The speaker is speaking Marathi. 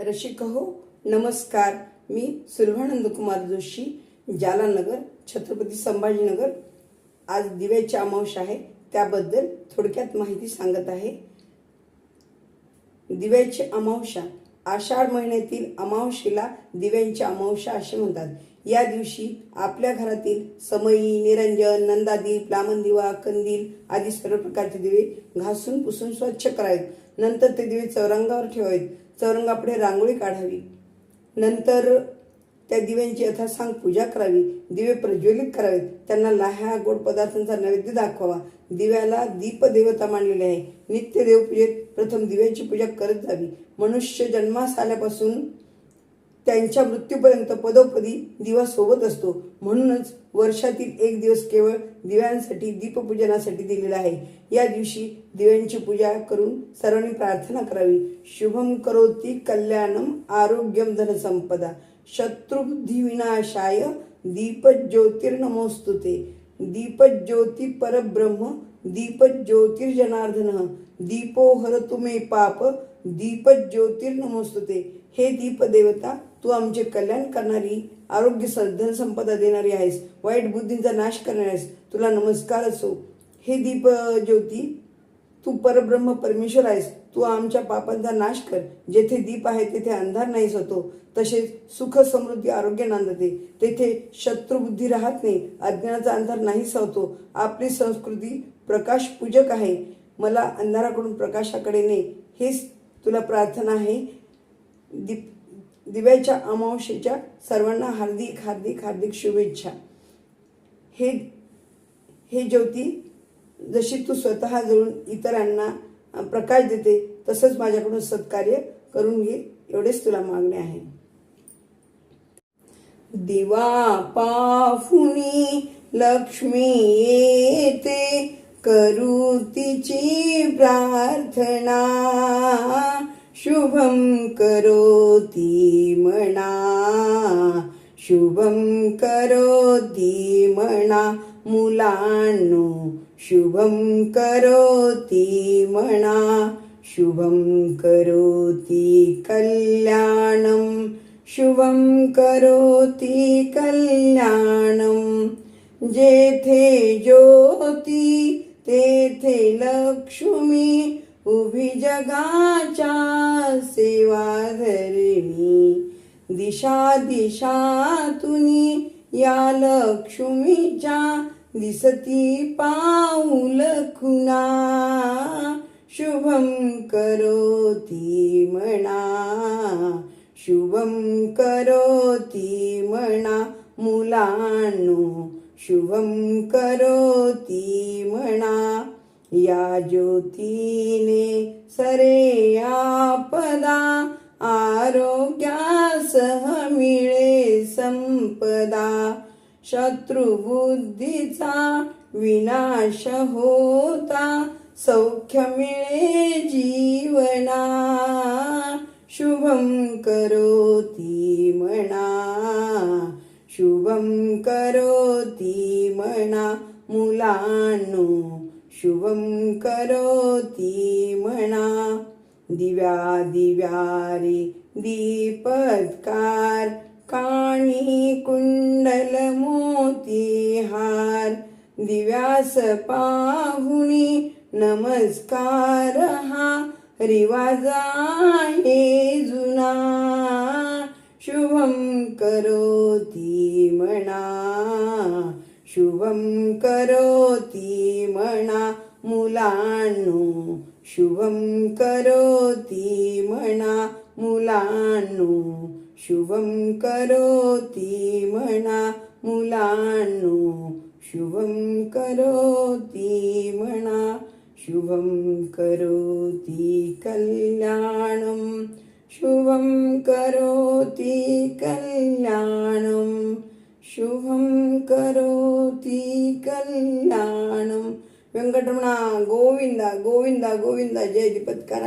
रसिक हो नमस्कार. मी सुलभानंद कुमार जोशी जालानगर छत्रपती संभाजीनगर. आज दिव्याची अमावश आहे त्याबद्दल थोडक्यात माहिती सांगत आहे. दिव्याची अमावशा आषाढ महिन्यातील अमावशेला दिव्यांची अमावशा असे म्हणतात. या दिवशी आपल्या घरातील समई निरंजन नंदादीप लामणदिवा कंदील आदी सर्व प्रकारचे दिवे घासून पुसून स्वच्छ करावेत. नंतर ते दिवे चौरंगावर ठेवावेत. चौरंगापुढे रांगोळी काढावी. नंतर त्या दिव्यांची यथासांग पूजा करावी दिवे प्रज्वलित करावेत. त्यांना लाह्या गोड पदार्थांचा नैवेद्य दाखवावा. दिव्याला दीपदेवता मानलेली आहे. नित्य देवपूजेत प्रथम दिव्याची पूजा करत जावी. मनुष्य जन्मास आल्यापासून त्यांच्या मृत्यूपर्यंत पदोपदी दिवा सोबत असतो. म्हणूनच वर्षातील एक दिवस केवळ दिव्यांसाठी दीपपूजनासाठी दिलेला आहे. या दिवशी दिव्यांची पूजा करून सर्वांनी प्रार्थना करावी. शुभम करोती कल्याणम आरोग्यम धनसंपदा शत्रुबुद्धी विनाशाय दीपज्योतिर्नमोस्तुते दीपज्योती परब्रह्म दीपज्योतिर्जनार्दन. दीपो हर तुमे पाप दीपज्योतिर्नमोस्तुते हे दीपदेवता तू आमचे कल्याण करणारी आरोग्य धन संपदा देणारी आहेस वाईट बुद्धींचा नाश करणारी आहेस तुला नमस्कार असो. हे दीप ज्योती तू परब्रह्म परमेश्वर आहेस तू आमच्या पापांचा नाश कर. जेथे दीप आहे तेथे अंधार नाहीच होतो तसेच सुख समृद्धी आरोग्य नांदते. तेथे शत्रुबुद्धी राहत नाही अज्ञानाचा अंधार नाहीच होतो आपली संस्कृती प्रकाश पूजक आहे. मला अंधाराकडून प्रकाशाकडे ने. हेच तुला प्रार्थना आहे. दीप दिव्याच्या अमावशेच्या सर्वांना हार्दिक हार्दिक हार्दिक शुभेच्छा. हे हे ज्योती जशी तू स्वतः जळून इतरांना प्रकाश देते तसंच माझ्याकडून सत्कार्य करून घे एवढेच तुला मागणे आहे. दिवा पाफुनी लक्ष्मी येते करू तिची प्रार्थना. शुभं करोति म्हणा शुभं करोति म्हणा मुलांनो शुभं करोति म्हणा शुभं करोति कल्याणं। शुभं करोति कल्याणं। जेथे ज्योति तेथे लक्ष्मी। उभी जगाच्या सेवा धरणी. दिशा दिशातुनी या लक्ष्मीच्या दिसती पाऊल खुना शुभम करोती म्हणा शुभम करोती म्हणा मुलांनो. शुभम करोती म्हणा या ज्योतीने सरे आपदा आरोग्यासह मिळे संपदा. शत्रुबुद्धीचा विनाश होता सौख्य मिळे जीवना. शुभम करोती म्हणा शुभम करोती म्हणा मुलांनो शुभम करोती म्हणा दिव्या दिव्यारि दीपत्कार काणी कुंडल मोती हार दिव्यास पाहुणी नमस्कार। हा रिवाज आहे जुना। शुभम करोती म्हणा शुभम करोती मुलान् शुभं करोति मणा मुलान् शुभं करोति मणा मुलान् शुभं करोति मणा शुभं करोति कल्याणं शुभं करोति कल्याणं शुभं करोति कल्याणम् ವೆಂಕಟರಮಣ ಗೋವಿಂದ ಗೋವಿಂದ ಗೋವಿಂದ ಜಯ ದೀಪತ್ಕರ